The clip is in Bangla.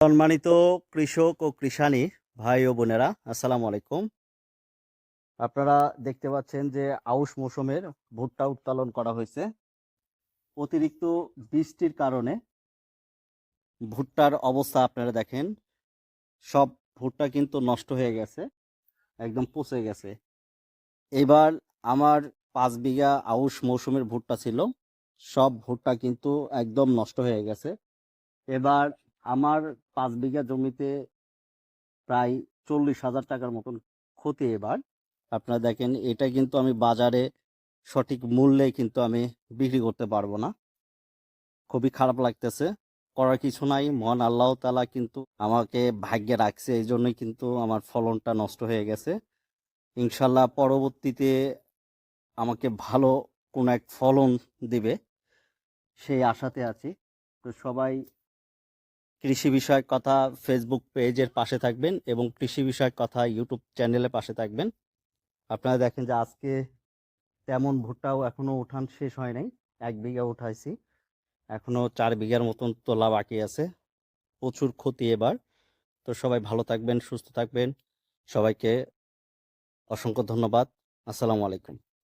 সম্মানিত কৃষক ও কৃষানি ভাই ও বোনেরা, আসসালামু আলাইকুম। আপনারা দেখতে পাচ্ছেন যে আউশ মৌসুমের ভুট্টা উত্তোলন করা হয়েছে। অতিরিক্ত বৃষ্টির কারণে ভুট্টার অবস্থা আপনারা দেখেন, সব ভুট্টা কিন্তু নষ্ট হয়ে গেছে, একদম পচে গেছে। এবার আমার পাঁচ বিঘা আউশ মৌসুমের ভুট্টা ছিল, সব ভুট্টা কিন্তু একদম নষ্ট হয়ে গেছে। এবার আমার পাঁচ বিঘা জমিতে প্রায় চল্লিশ হাজার টাকার মতন ক্ষতি এবার। আপনারা দেখেন, এটা কিন্তু আমি বাজারে সঠিক মূল্যে কিন্তু আমি বিক্রি করতে পারব না। খুবই খারাপ লাগতেছে। করার কিছু নাই। মহান আল্লাহ তালা কিন্তু আমাকে ভাগ্যে রাখছে। এই জন্যই কিন্তু আমার ফলনটা নষ্ট হয়ে গেছে। ইনশাল্লাহ পরবর্তীতে আমাকে ভালো কোনো এক ফলন দিবে। সেই আশাতে আছি। তো সবাই কৃষি বিষয়ক কথা ফেসবুক পেজের পাশে থাকবেন এবং কৃষি বিষয়ক কথা ইউটিউব চ্যানেলের পাশে থাকবেন। আপনারা দেখেন যে আজকে তেমন ভুট্টাও এখনও উঠান শেষ হয় নাই, এক বিঘা উঠাইছি। এখনও চার বিঘার মতন তোলা বাকি আছে, প্রচুর ক্ষতি এবার। তো সবাই ভালো থাকবেন, সুস্থ থাকবেন। সবাইকে অসংখ্য ধন্যবাদ। আসসালামু আলাইকুম।